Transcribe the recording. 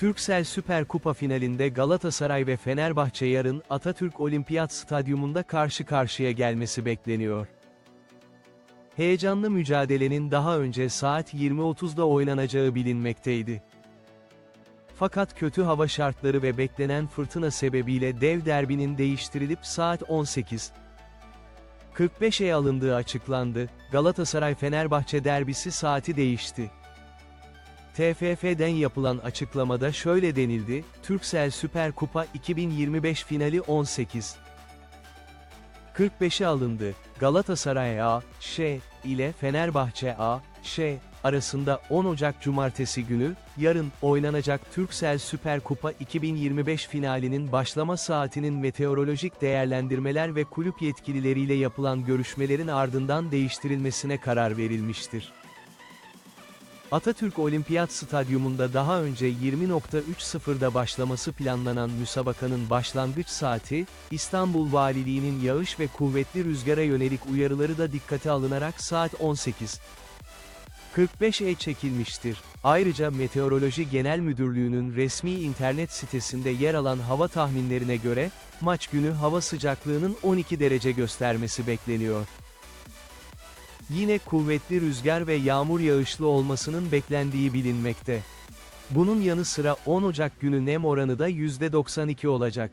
Türksel Süper Kupa finalinde Galatasaray ve Fenerbahçe yarın Atatürk Olimpiyat Stadyumunda karşı karşıya gelmesi bekleniyor. Heyecanlı mücadelenin daha önce saat 20.30'da oynanacağı bilinmekteydi. Fakat kötü hava şartları ve beklenen fırtına sebebiyle dev derbinin değiştirilip saat 18. 45'e alındığı açıklandı, Galatasaray-Fenerbahçe derbisi saati değişti. TFF'den yapılan açıklamada şöyle denildi, Türksel Süper Kupa 2025 finali 18. 45'e alındı, Galatasaray A, Ş, ile Fenerbahçe A, Ş, arasında 10 Ocak Cumartesi günü, yarın, oynanacak Türksel Süper Kupa 2025 finalinin başlama saatinin meteorolojik değerlendirmeler ve kulüp yetkilileriyle yapılan görüşmelerin ardından değiştirilmesine karar verilmiştir. Atatürk Olimpiyat Stadyumunda daha önce 20.30'da başlaması planlanan müsabakanın başlangıç saati, İstanbul Valiliği'nin yağış ve kuvvetli rüzgara yönelik uyarıları da dikkate alınarak saat 18. 45'e çekilmiştir. Ayrıca Meteoroloji Genel Müdürlüğü'nün resmi internet sitesinde yer alan hava tahminlerine göre, maç günü hava sıcaklığının 12 derece göstermesi bekleniyor. Yine kuvvetli rüzgar ve yağmur yağışlı olmasının beklendiği bilinmekte. Bunun yanı sıra 10 Ocak günü nem oranı da %92 olacak.